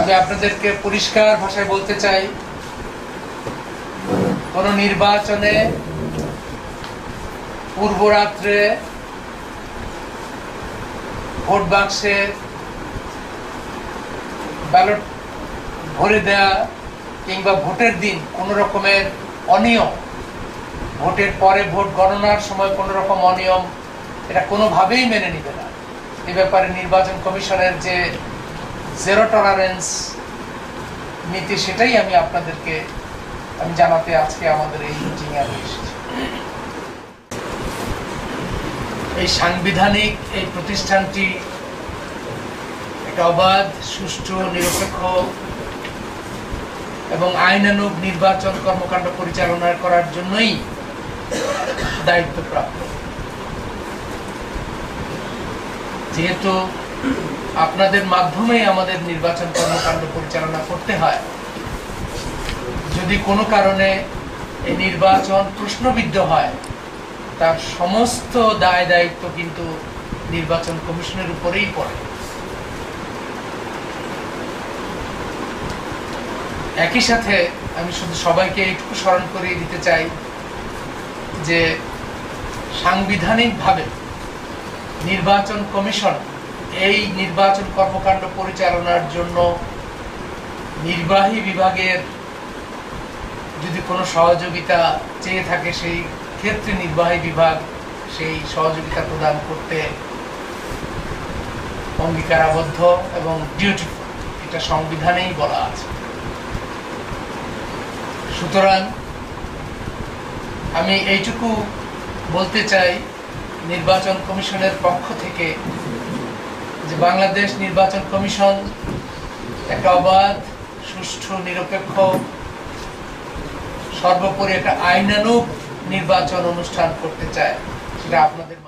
আমি আপনাদেরকে পরিষ্কার ভাষায় বলতে চাই, কোন নির্বাচনে পূর্ব রাত্রে ভোট বাক্সে ব্যালট ভরে দেয়া কিংবা ভোটের দিন কোন রকমের অনিয়ম, ভোটের পরে ভোট গণনার সময় কোন রকম অনিয়ম, এটা কোনোভাবেই মেনে নিবে না। এ ব্যাপারে নির্বাচন কমিশনের যে জিরো টলারেন্স নীতি সেটাই আমি আপনাদেরকে আমি জানাতে আজকে আমাদের এই মিটিংয়ে আমি এসেছি। এই সাংবিধানিক এই প্রতিষ্ঠানটি একটা অবাধ, সুষ্ঠু, নিরপেক্ষ এবং আইনানুগ নির্বাচন কর্মকাণ্ড পরিচালনা করার জন্যই দায়িত্বপ্রাপ্ত যেহেতু আপনাদের মাধ্যমেই আমাদের নির্বাচন কর্মকাণ্ড পরিচালনা করতে হয়। যদি কোনো কারণে এই নির্বাচন প্রশ্নবিদ্ধ হয়, তার সমস্ত দায় দায়িত্ব কিন্তু নির্বাচন কমিশনের উপরেই পড়ে। একই সাথে আমি শুধু সবাইকে এইটুকু স্মরণ করিয়ে দিতে চাই যে সাংবিধানিকভাবে নির্বাচন কমিশন এই নির্বাচন কর্মকাণ্ড পরিচালনার জন্য নির্বাহী বিভাগের যদি কোনো সহযোগিতা চেয়ে থাকে, সেই ক্ষেত্রে নির্বাহী বিভাগ সেই সহযোগিতা প্রদান করতে অঙ্গীকারাবদ্ধ এবং ডিউটিফুল এটা সংবিধানেই বলা আছে। সুতরাং আমি এইটুকু বলতে চাই, নির্বাচন কমিশনের পক্ষ থেকে যে বাংলাদেশ নির্বাচন কমিশন একটা অবাধ, সুষ্ঠু, নিরপেক্ষ, সর্বোপরি একটা আইনানুগ নির্বাচন অনুষ্ঠান করতে চায়, সেটা আপনাদের